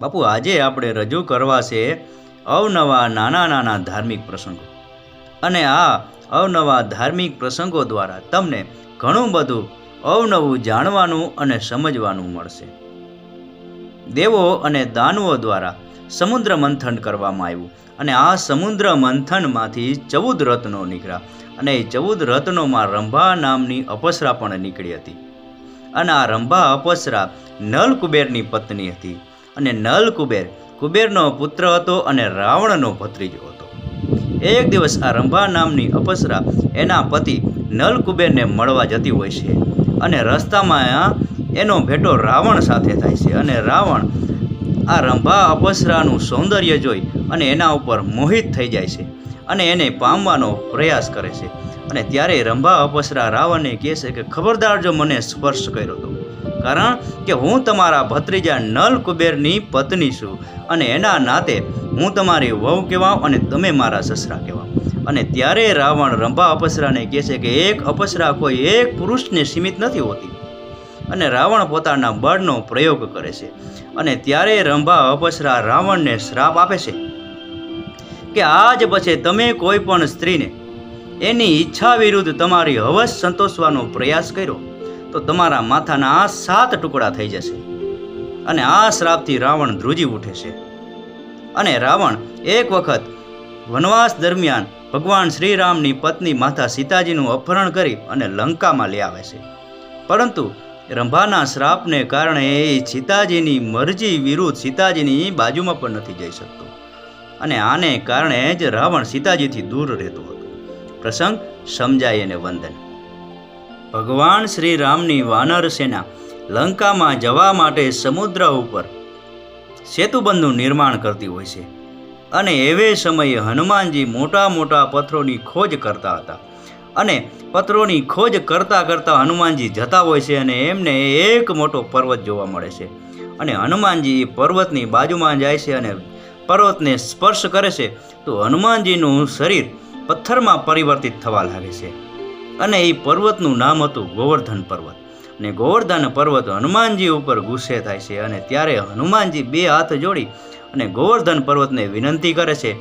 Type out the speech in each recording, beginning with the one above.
બાપુ, આજે આપણે રજૂ કરવા છે અવનવા નાના નાના ધાર્મિક પ્રસંગો. અને આ અવનવા ધાર્મિક પ્રસંગો દ્વારા તમને ઘણું બધું અવનવું જાણવાનું અને સમજવાનું મળશે. દેવો અને દાનવો દ્વારા સમુદ્ર મંથન કરવામાં આવ્યું અને આ સમુદ્ર મંથનમાંથી ચૌદ રત્નો નીકળ્યા અને એ ચૌદ રત્નોમાં રંભા નામની અપસરા પણ નીકળી હતી. અને આ રંભા અપસરા નલ કુબેરની પત્ની હતી. અને નલ કુબેર. કુબેરનો પુત્ર હતો અને રાવણનો ભત્રીજો હતો. એક દિવસ આ રંભા નામની અપસરા એના પતિ નલ કુબેરને મળવા જતી હોય છે અને રસ્તામાં એનો ભેટો રાવણ સાથે થાય છે અને રાવણ આ રંભા અપસરાનું સૌંદર્ય જોઈ અને એના ઉપર મોહિત થઈ જાય છે અને એને પામવાનો પ્રયાસ કરે છે. અને ત્યારે રંભા અપસરા રાવણને કહે છે કે, ખબરદાર જો મને સ્પર્શ કર્યો તો. કારણ કે હું તમારા ભત્રીજા નલ કુબેરની પત્ની છું અને એના નાતે હું તમારી વહુ કહેવાઉં અને તમે મારા સસરા કહેવાઓ અને ત્યારે રાવણ રંભા અપસરાને કહે છે કે એક અપસરા કોઈ એક પુરુષને સીમિત નથી હોતી. અને રાવણ પોતાના બળનો પ્રયોગ કરે છે. અને ત્યારે રંભા અપસરા રાવણને શ્રાપ આપે છે કે આજ પછી તમે કોઈ પણ સ્ત્રીને એની ઈચ્છા વિરુદ્ધ તમારી હવસ સંતોષવાનો પ્રયાસ કર્યો. તો તમારા માથાના સાત ટુકડા થઈ જશે અને આ શ્રાપથી રાવણ ધ્રુજી ઉઠે છે. અને રાવણ એક વખત વનવાસ દરમિયાન ભગવાન શ્રીરામની પત્ની માતા સીતાજીનું અપહરણ કરી અને લંકામાં લઈ આવે છે. પરંતુ રંભાના શ્રાપને કારણે એ સીતાજીની મરજી વિરુદ્ધ સીતાજીની બાજુમાં પણ નથી જઈ શકતો. અને આને કારણે જ રાવણ સીતાજીથી દૂર રહેતો હતો. પ્રસંગ સમજાય અને વંદન. ભગવાન શ્રી રામની વાનર સેના લંકામાં જવા માટે સમુદ્ર ઉપર સેતુબંધનું નિર્માણ કરતી હોય છે. અને એવે સમયે હનુમાનજી મોટા મોટા પથ્થરોની ખોજ કરતા હતા. અને પથ્થરોની ખોજ કરતાં કરતાં હનુમાનજી જતા હોય છે અને એમને એક મોટો પર્વત જોવા મળે છે. અને હનુમાનજી પર્વતની બાજુમાં જાય છે અને પર્વતને સ્પર્શ કરે છે, તો હનુમાનજીનું શરીર પથ્થરમાં પરિવર્તિત થવા લાગે છે. અને એ પર્વતનું નામ હતું ગોવર્ધન પર્વત. અને ગોવર્ધન પર્વત હનુમાનજી ઉપર ગુસ્સે થાય છે અને ત્યારે હનુમાનજી બે હાથ જોડી અને ગોવર્ધન પર્વતને વિનંતી કરે છે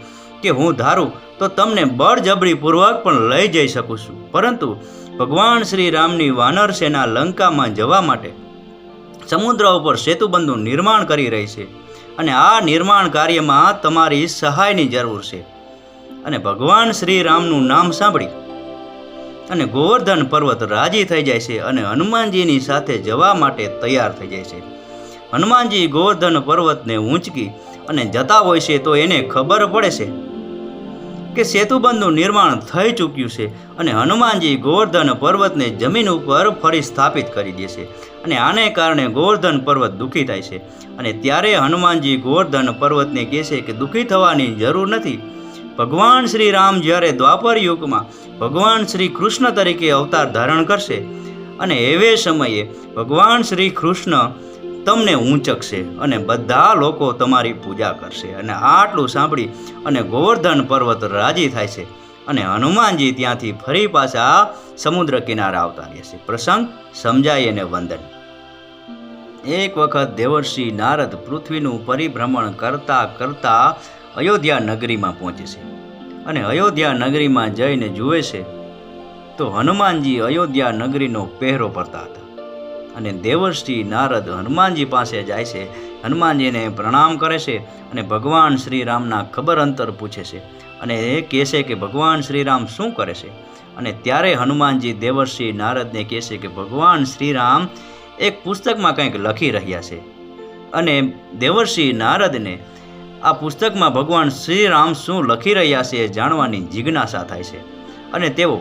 કે, હું ધારું તો તમને બળજબરીપૂર્વક પણ લઈ જઈ શકું છું. પરંતુ ભગવાન શ્રી રામની વાનર સેના લંકામાં જવા માટે સમુદ્ર ઉપર સેતુબંધનું નિર્માણ કરી રહી છે અને આ નિર્માણ કાર્યમાં તમારી સહાયની જરૂર છે. અને ભગવાન શ્રી રામનું નામ સાંભળી અને ગોવર્ધન પર્વત રાજી થઈ જાય છે અને હનુમાનજીની સાથે જવા માટે તૈયાર થઈ જાય છે. હનુમાનજી ગોવર્ધન પર્વતને ઊંચકી અને જતા હોય છે તો એને ખબર પડે છે કે સેતુબંધનું નિર્માણ થઈ ચૂક્યું છે અને હનુમાનજી ગોવર્ધન પર્વતને જમીન ઉપર ફરી સ્થાપિત કરી દે છે અને આને કારણે ગોવર્ધન પર્વત દુઃખી થાય છે. અને ત્યારે હનુમાનજી ગોવર્ધન પર્વતને કહે છે કે દુઃખી થવાની જરૂર નથી. ભગવાન શ્રી રામ જ્યારે દ્વાપર યુગમાં ભગવાન શ્રી કૃષ્ણ તરીકે અવતાર ધારણ કરશે અને એવે સમયે ભગવાન શ્રી કૃષ્ણ તમને ઊંચકશે અને બધા લોકો તમારી પૂજા કરશે અને આટલું સાંભળી અને ગોવર્ધન પર્વત રાજી થાય છે અને હનુમાનજી ત્યાંથી ફરી પાછા સમુદ્ર કિનારે આવતા રહે છે. પ્રસંગ સમજાય અને વંદન. એક વખત દેવર્ષિ નારદ પૃથ્વીનું પરિભ્રમણ કરતા કરતા અયોધ્યા નગરીમાં પહોંચે છે અને અયોધ્યા નગરીમાં જઈને જુએ છે તો હનુમાનજી અયોધ્યા નગરીનો પહેરો પડતા હતા અને દેવર્ષિ નારદ હનુમાનજી પાસે જાય છે. હનુમાનજીને પ્રણામ કરે છે અને ભગવાન શ્રીરામના ખબર અંતર પૂછે છે અને એ કહે છે કે ભગવાન શ્રીરામ શું કરે છે? અને ત્યારે હનુમાનજી દેવર્ષિ નારદને કહે છે કે ભગવાન શ્રીરામ એક પુસ્તકમાં કંઈક લખી રહ્યા છે અને દેવર્ષિ નારદને આ પુસ્તકમાં ભગવાન શ્રીરામ શું લખી રહ્યા છે જાણવાની જિજ્ઞાસા થાય છે. અને તેઓ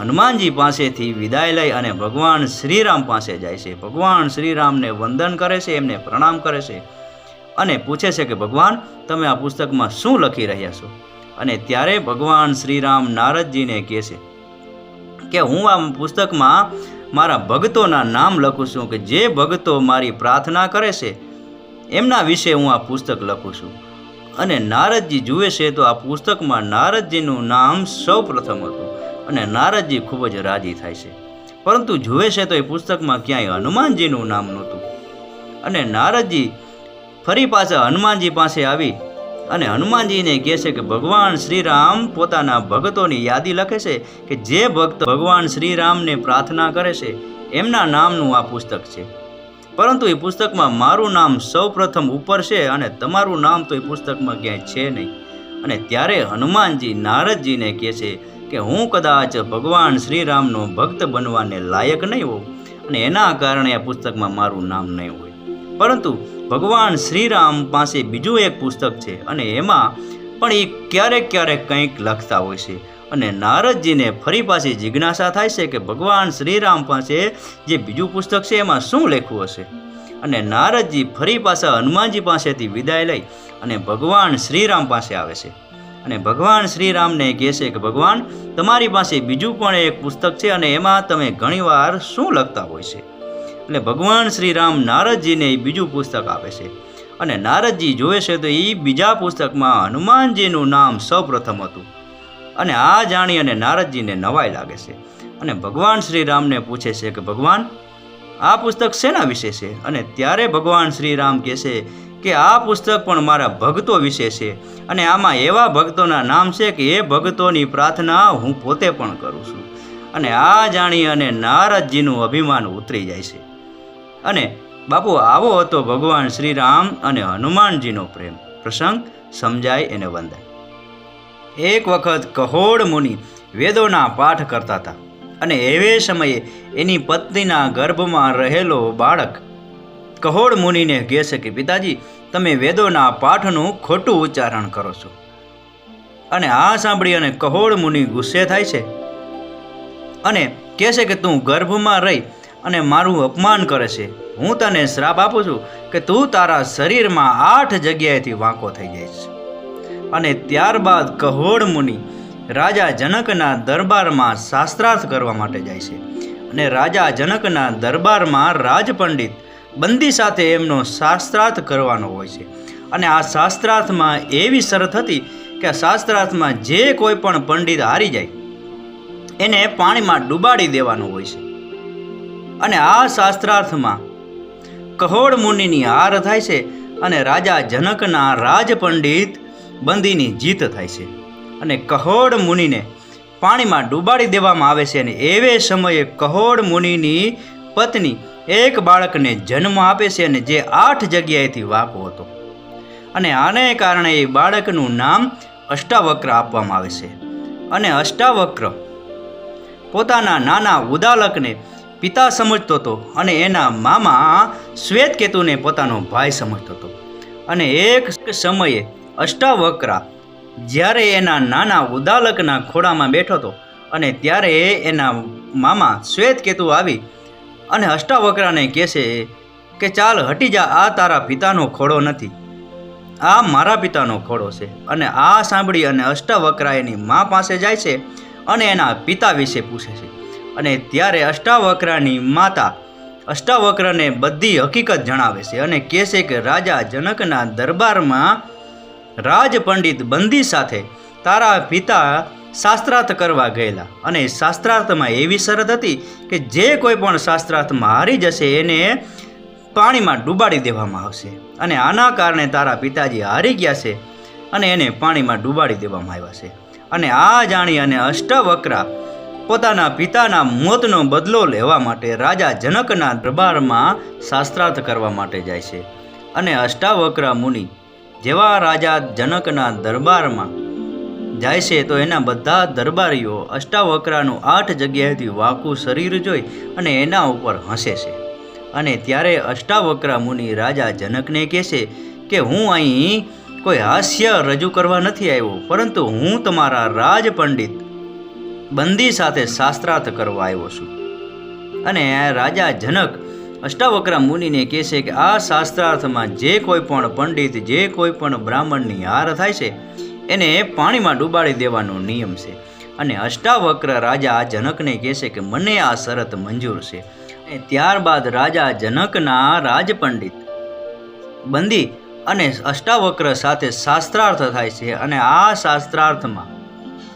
હનુમાનજી પાસેથી વિદાય લઈ અને ભગવાન શ્રીરામ પાસે જાય છે. ભગવાન શ્રીરામને વંદન કરે છે, એમને પ્રણામ કરે છે અને પૂછે છે કે, ભગવાન, તમે આ પુસ્તકમાં શું લખી રહ્યા છો? અને ત્યારે ભગવાન શ્રીરામ નારદજીને કહે છે કે, હું આ પુસ્તકમાં મારા ભગતોના નામ લખું છું કે જે ભગતો મારી પ્રાર્થના કરે છે, એમના વિશે હું આ પુસ્તક લખું છું. અને નારદજી જુએ છે તો આ પુસ્તકમાં નારદજીનું નામ સૌ પ્રથમ હતું અને નારદજી ખૂબ જ રાજી થાય છે. પરંતુ જુએ છે તો એ પુસ્તકમાં ક્યાંય હનુમાનજીનું નામ નહોતું. અને નારદજી ફરી પાછા હનુમાનજી પાસે આવી અને હનુમાનજીને કહે છે કે ભગવાન શ્રીરામ પોતાના ભક્તોની યાદી લખે છે કે જે ભક્ત ભગવાન શ્રીરામને પ્રાર્થના કરે છે, એમના નામનું આ પુસ્તક છે. પરંતુ એ પુસ્તકમાં મારું નામ સૌપ્રથમ ઉપર છે અને તમારું નામ તો એ પુસ્તકમાં ક્યાંય છે નહીં. અને ત્યારે હનુમાનજી નારદજીને કહે છે કે હું કદાચ ભગવાન શ્રીરામનો ભક્ત બનવાને લાયક નહીં હોઉં અને એના કારણે આ પુસ્તકમાં મારું નામ નહીં હોય. પરંતુ ભગવાન શ્રીરામ પાસે બીજું એક પુસ્તક છે અને એમાં પણ એ ક્યારેક ક્યારેક કંઈક લખતા હોય છે. અને નારદજીને ફરી પાછી જિજ્ઞાસા થાય છે કે ભગવાન શ્રીરામ પાસે જે બીજું પુસ્તક છે એમાં શું લખવું હશે? અને નારદજી ફરી પાછા હનુમાનજી પાસેથી વિદાય લઈ અને ભગવાન શ્રીરામ પાસે આવે છે. અને ભગવાન શ્રીરામને કહે છે કે ભગવાન, તમારી પાસે બીજું પણ એક પુસ્તક છે અને એમાં તમે ઘણીવાર શું લખતા હોય છે? એટલે ભગવાન શ્રીરામ નારદજીને બીજું પુસ્તક આપે છે. અને નારદજી જોવે છે તો એ બીજા પુસ્તકમાં હનુમાનજીનું નામ સૌપ્રથમ હતું. અને આ જાણી અને નારદજીને નવાઈ લાગે છે. અને ભગવાન શ્રીરામને પૂછે છે કે, ભગવાન, આ પુસ્તક શેના વિશે છે? અને ત્યારે ભગવાન શ્રીરામ કહે છે કે, આ પુસ્તક પણ મારા ભક્તો વિશે છે. અને આમાં એવા ભક્તોના નામ છે કે, એ ભક્તોની પ્રાર્થના હું પોતે પણ કરું છું. અને આ જાણી અને નારદજીનું અભિમાન ઉતરી જાય છે. અને બાપુ, આવો હતો ભગવાન શ્રી રામ અને હનુમાનજીનો પ્રેમ. પ્રસંગ સમજાય એને વંદાય એક વખત કહોડ મુનિ વેદોના પાઠ કરતા હતા અને એવે સમયે એની પત્નીના ગર્ભમાં રહેલો બાળક કહોડ મુનિને કહે છે કે, પિતાજી, તમે વેદોના પાઠનું ખોટું ઉચ્ચારણ કરો છો. અને આ સાંભળી અને કહોડ મુનિ ગુસ્સે થાય છે અને કહે છે કે, તું ગર્ભમાં રહી અને મારું અપમાન કરે છે. હું તને શ્રાપ આપું છું કે તું તારા શરીરમાં આઠ જગ્યાએથી વાંકો થઈ જઈશ. અને ત્યારબાદ કહોડ મુનિ રાજા જનકના દરબારમાં શાસ્ત્રાર્થ કરવા માટે જાય છે. અને રાજા જનકના દરબારમાં રાજપંડિત બંદી સાથે એમનો શાસ્ત્રાર્થ કરવાનો હોય છે. અને આ શાસ્ત્રાર્થમાં એવી શરત હતી કે શાસ્ત્રાર્થમાં જે કોઈ પણ પંડિત હારી જાય, એને પાણીમાં ડૂબાડી દેવાનું હોય છે. અને આ શાસ્ત્રાર્થમાં કહોડ મુનિની હાર થાય છે અને રાજા જનકના રાજપંડિત બંદીની જીત થાય છે. અને કહોડ મુનિને પાણીમાં ડૂબાડી દેવામાં આવે છે અને એવે સમયે કહોડ મુનિની પત્ની એક બાળકને જન્મ આપે છે અને જે આઠ જગ્યાએથી વાકો હતો. અને આને કારણે એ બાળકનું નામ અષ્ટાવક્ર આપવામાં આવે છે. અને અષ્ટાવક્ર પોતાના નાના ઉદાલકને પિતા સમજતો હતો અને એના મામા શ્વેતકેતુને પોતાનો ભાઈ સમજતો હતો. અને એક સમયે અષ્ટાવક્રા જ્યારે એના નાના ઉદાલકના ખોળામાં બેઠો હતો અને ત્યારે એના મામા શ્વેતકેતુ આવી અને અષ્ટાવક્રાને કહેશે કે, ચાલ, હટી જા, આ તારા પિતાનો ખોળો નથી. આ મારા પિતાનો ખોળો છે. અને આ સાંભળી અને અષ્ટાવક્રા એની મા પાસે જાય છે અને એના પિતા વિશે પૂછે છે. અને ત્યારે અષ્ટાવક્રાની માતા અષ્ટાવક્રને બધી હકીકત જણાવે છે અને કહે છે કે રાજા જનકના દરબારમાં રાજપંડિત બંદી સાથે તારા પિતા શાસ્ત્રાર્થ કરવા ગયેલા. અને શાસ્ત્રાર્થમાં એવી શરત હતી કે જે કોઈ પણ શાસ્ત્રાર્થમાં હારી જશે એને પાણીમાં ડૂબાડી દેવામાં આવશે. અને આના કારણે તારા પિતાજી હારી ગયા છે અને એને પાણીમાં ડૂબાડી દેવામાં આવ્યા છે. અને આ જાણી અને અષ્ટવક્રા પોતાના પિતાના મોતનો બદલો લેવા માટે રાજા જનકના દરબારમાં શાસ્ત્રાર્થ કરવા માટે જાય છે. અને અષ્ટાવક્રા મુનિ જેવા રાજા જનકના દરબારમાં જાય છે, તો એના બધા દરબારીઓ અષ્ટાવક્રાનું આઠ જગ્યાએથી વાકું શરીર જોઈ અને એના ઉપર હસે છે. અને ત્યારે અષ્ટાવક્રા મુનિ રાજા જનકને કહે છે કે, હું અહીં કોઈ હાસ્ય રજૂ કરવા નથી આવ્યો, પરંતુ હું તમારા રાજપંડિત બંદી સાથે શાસ્ત્રાર્થ કરવા આવ્યો છું. અને રાજા જનક અષ્ટાવક્રા મુનિને કહે છે કે આ શાસ્ત્રાર્થમાં જે કોઈ પણ પંડિત, જે કોઈ પણ બ્રાહ્મણની હાર થાય છે, એને પાણીમાં ડૂબાડી દેવાનો નિયમ છે. અને અષ્ટાવક્ર રાજા જનકને કહે છે કે મને આ શરત મંજૂર છે. અને ત્યારબાદ રાજા જનકના રાજપંડિત બંદી અને અષ્ટાવક્ર સાથે શાસ્ત્રાર્થ થાય છે અને આ શાસ્ત્રાર્થમાં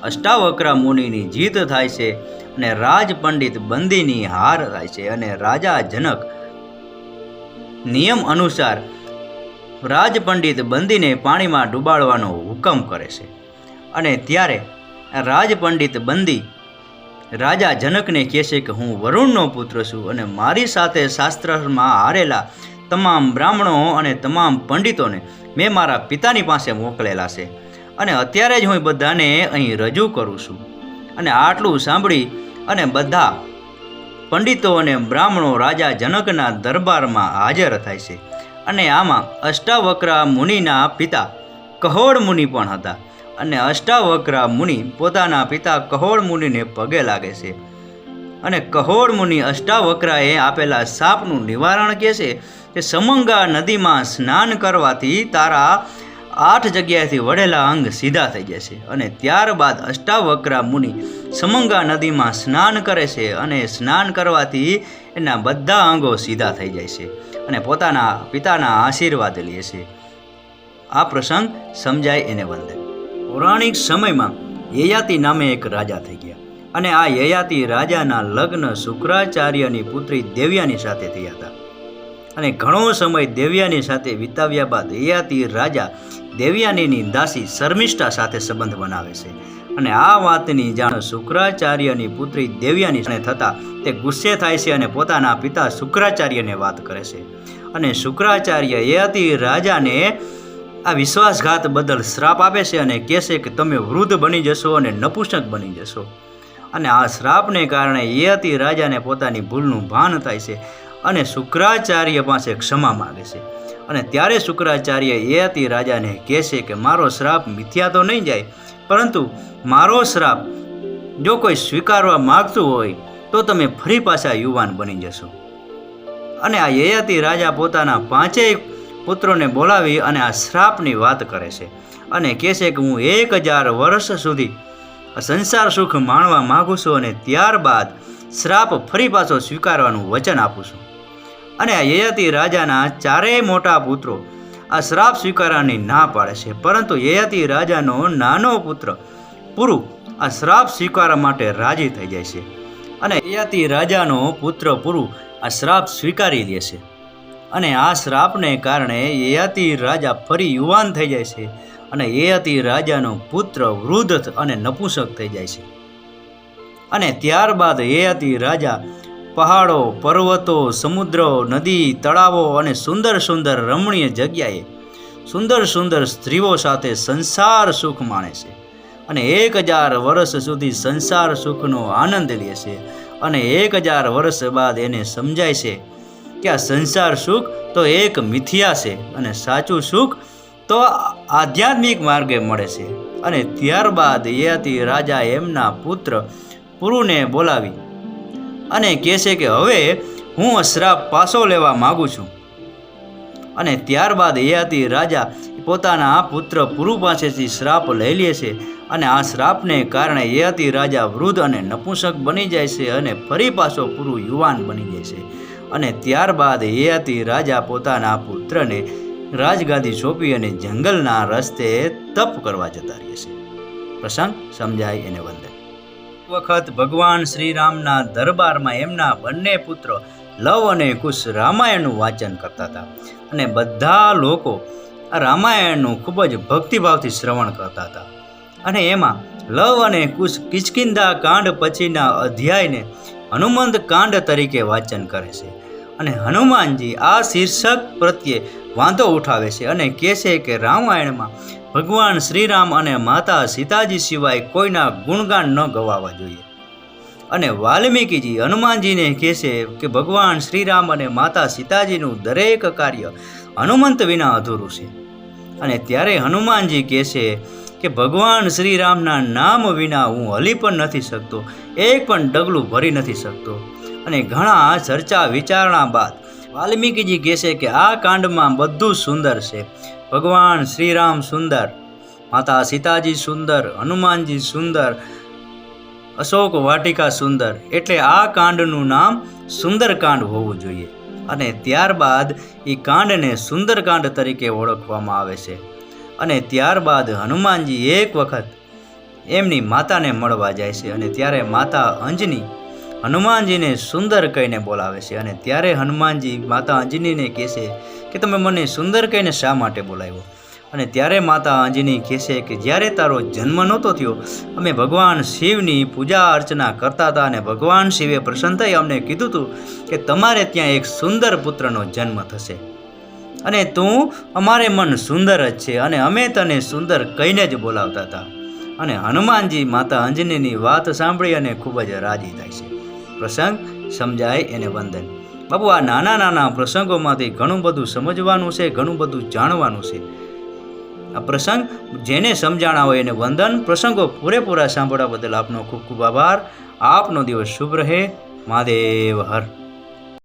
અષ્ટાવક્રા મુનિની જીત થાય છે અને રાજપંડિત બંદીની હાર થાય છે અને રાજા જનક નિયમ અનુસાર રાજપંડિત બંદીને પાણીમાં ડૂબાડવાનો હુકમ કરે છે. અને ત્યારે રાજપંડિત બંદી રાજા જનકને કહે છે કે હું વરુણનો પુત્ર છું અને મારી સાથે શાસ્ત્રમાં હારેલા તમામ બ્રાહ્મણો અને તમામ પંડિતોને મેં મારા પિતાની પાસે મોકલેલા છે. અને અત્યારે જ હું બધાને અહીં રજૂ કરું છું. અને આટલું સાંભળી અને બધા પંડિતો અને બ્રાહ્મણો રાજા જનકના દરબારમાં હાજર થાય છે. અને આમાં અષ્ટાવક્રા મુનિના પિતા કહોડ મુનિ પણ હતા. અને અષ્ટાવક્રા મુનિ પોતાના પિતા કહોડ મુનિને પગે લાગે છે. અને કહોડ મુનિ અષ્ટાવક્રાએ આપેલા સાપનું નિવારણ કહે છે કે, સમંગા નદીમાં સ્નાન કરવાથી તારા આઠ જગ્યાએથી વળેલા અંગ સીધા થઈ જશે અને ત્યારબાદ અષ્ટાવક્રા મુનિ સમંગા નદીમાં સ્નાન કરે છે અને સ્નાન કરવાથી એના બધા અંગો સીધા થઈ જાય છે અને પોતાના પિતાના આશીર્વાદ લે છે. આ પ્રસંગ સમજાય એને વંદન પૌરાણિક સમયમાં યયાતિ નામે એક રાજા થઈ ગયા અને આ યયાતિ રાજાના લગ્ન શુક્રાચાર્યની પુત્રી દેવ્યાની સાથે થયા હતા. અને ઘણો સમય દેવ્યાની સાથે વિતાવ્યા બાદ યયાતિ રાજા દેવ્યાનીની દાસી શર્મિષ્ઠા સાથે સંબંધ બનાવે છે. અને આ વાતની જાણ શુક્રાચાર્યની પુત્રી દેવ્યાની થતાં તે ગુસ્સે થાય છે અને પોતાના પિતા શુક્રાચાર્યને વાત કરે છે. અને શુક્રાચાર્ય એ યયાતિ રાજાને આ વિશ્વાસઘાત બદલ શ્રાપ આપે છે અને કહે છે કે તમે વૃદ્ધ બની જશો અને નપુસક બની જશો. અને આ શ્રાપને કારણે એ યયાતિ રાજાને પોતાની ભૂલનું ભાન થાય છે અને શુક્રાચાર્ય પાસે ક્ષમા માગે છે. અને ત્યારે શુક્રાચાર્ય યયાતિ રાજાને કહે છે કે મારો શ્રાપ મિથ્યા તો નહીં જાય, પરંતુ મારો શ્રાપ જો કોઈ સ્વીકારવા માગતું હોય, તો તમે ફરી પાછા યુવાન બની જશો. અને આ યયાતિ રાજા પોતાના પાંચેય પુત્રોને બોલાવી અને આ શ્રાપની વાત કરે છે અને કહે છે કે હું એક હજાર વર્ષ સુધી સંસાર સુખ માણવા માગું છું અને ત્યારબાદ શ્રાપ ફરી પાછો સ્વીકારવાનું વચન આપું છું. અને યયાતિ રાજાના ચારેય મોટા પુત્રો આ શ્રાપ સ્વીકારવાની ના પાડે છે. પરંતુ યયાતિ રાજાનો નાનો પુત્ર પુરુ આ શ્રાપ સ્વીકારવા માટે રાજી થઈ જાય છે. અને યયાતિ રાજાનો પુત્ર પુરુ આ શ્રાપ સ્વીકારી લે છે. અને આ શ્રાપને કારણે યયાતિ રાજા ફરી યુવાન થઈ જાય છે અને યયાતિ રાજાનો પુત્ર વૃદ્ધ અને નપુંસક થઈ જાય છે. અને ત્યારબાદ યયાતિ રાજા પહાડો, પર્વતો, સમુદ્રો, નદી, તળાવો અને સુંદર સુંદર રમણીય જગ્યાએ સુંદર સુંદર સ્ત્રીઓ સાથે સંસાર સુખ માણે છે અને એક હજાર વર્ષ સુધી સંસાર સુખનો આનંદ લે છે અને એક હજાર વર્ષ બાદ એને સમજાય છે કે આ સંસાર સુખ તો એક મિથ્યા છે અને સાચું સુખ તો આધ્યાત્મિક માર્ગે મળે છે અને ત્યારબાદ યયાતિ રાજા એમના પુત્ર પુરુને બોલાવી અને કહે છે કે હવે હું શ્રાપ પાછો લેવા માગું છું. અને ત્યારબાદ યયાતિ રાજા પોતાના પુત્ર પુરુ પાસેથી શ્રાપ લઈ લે છે અને આ શ્રાપને કારણે યયાતિ રાજા વૃદ્ધ અને નપુંસક બની જાય છે અને ફરી પાછો પુરુ યુવાન બની જાય છે. અને ત્યારબાદ યયાતિ રાજા પોતાના પુત્રને રાજગાદી સોંપી અને જંગલના રસ્તે તપ કરવા જતા રહે છે. પ્રસંગ સમજાય એને વંદન. વખત ભગવાન શ્રીરામના દરબારમાં એમના બંને પુત્રો લવ અને કુશ રામાયણનું વાંચન કરતા હતા. અને બધા લોકો આ રામાયણનું ખૂબ જ ભક્તિભાવથી શ્રવણ કરતા હતા. અને એમાં લવ અને કુશ કિચકિંદા કાંડ પછીના અધ્યાયને હનુમંત કાંડ તરીકે વાંચન કરે છે. અને હનુમાનજી આ શીર્ષક પ્રત્યે વાંધો ઉઠાવે છે અને કહે છે કે રામાયણમાં ભગવાન શ્રીરામ અને માતા સીતાજી સિવાય કોઈના ગુણગાન ન ગવાવા જોઈએ. અને વાલ્મીકીજી હનુમાનજીને કહેશે કે ભગવાન શ્રીરામ અને માતા સીતાજીનું દરેક કાર્ય હનુમંત વિના અધૂરું છે. અને ત્યારે હનુમાનજી કહેશે કે ભગવાન શ્રીરામના નામ વિના હું હલી પણ નથી શકતો, એક પણ ડગલું ભરી નથી શકતો. અને ઘણા ચર્ચા વિચારણા બાદ વાલ્મીકીજી કહેશે કે આ કાંડમાં બધું સુંદર છે. ભગવાન શ્રીરામ સુંદર, માતા સીતાજી સુંદર, હનુમાનજી સુંદર, અશોક વાટિકા સુંદર, એટલે આ કાંડનું નામ સુંદરકાંડ હોવું જોઈએ. અને ત્યારબાદ એ કાંડને સુંદરકાંડ તરીકે ઓળખવામાં આવે છે. અને ત્યારબાદ હનુમાનજી એક વખત એમની માતાને મળવા જાય છે અને ત્યારે માતા અંજની હનુમાનજીને સુંદર કહીને બોલાવે છે. અને ત્યારે હનુમાનજી માતા અંજનીને કહે છે કે તમે મને સુંદર કહીને શા માટે બોલાવ્યો? અને ત્યારે માતા અંજની કહેશે કે જ્યારે તારો જન્મ નહોતો થયો, અમે ભગવાન શિવની પૂજા અર્ચના કરતા હતા અને ભગવાન શિવે પ્રસન્ન થઈ અમને કીધું હતું કે તમારે ત્યાં એક સુંદર પુત્રનો જન્મ થશે. અને તું અમારે મન સુંદર જ છે અને અમે તને સુંદર કહીને જ બોલાવતા હતા. અને હનુમાનજી માતા અંજનીની વાત સાંભળી અને ખૂબ જ રાજી થાય છે. પ્રસંગ, સમજાય એને વંદન. બાબુ, આ નાના નાના પ્રસંગોમાંથી ઘણું બધું સમજવાનું છે, ઘણું બધું જાણવાનું છે. આ પ્રસંગ જેને સમજાણા હોય એને વંદન, પ્રસંગો પૂરેપૂરા સાંભળવા બદલ આપનો ખૂબ ખૂબ આભાર. આપનો દિવસ શુભ રહે. મહાદેવ, હર.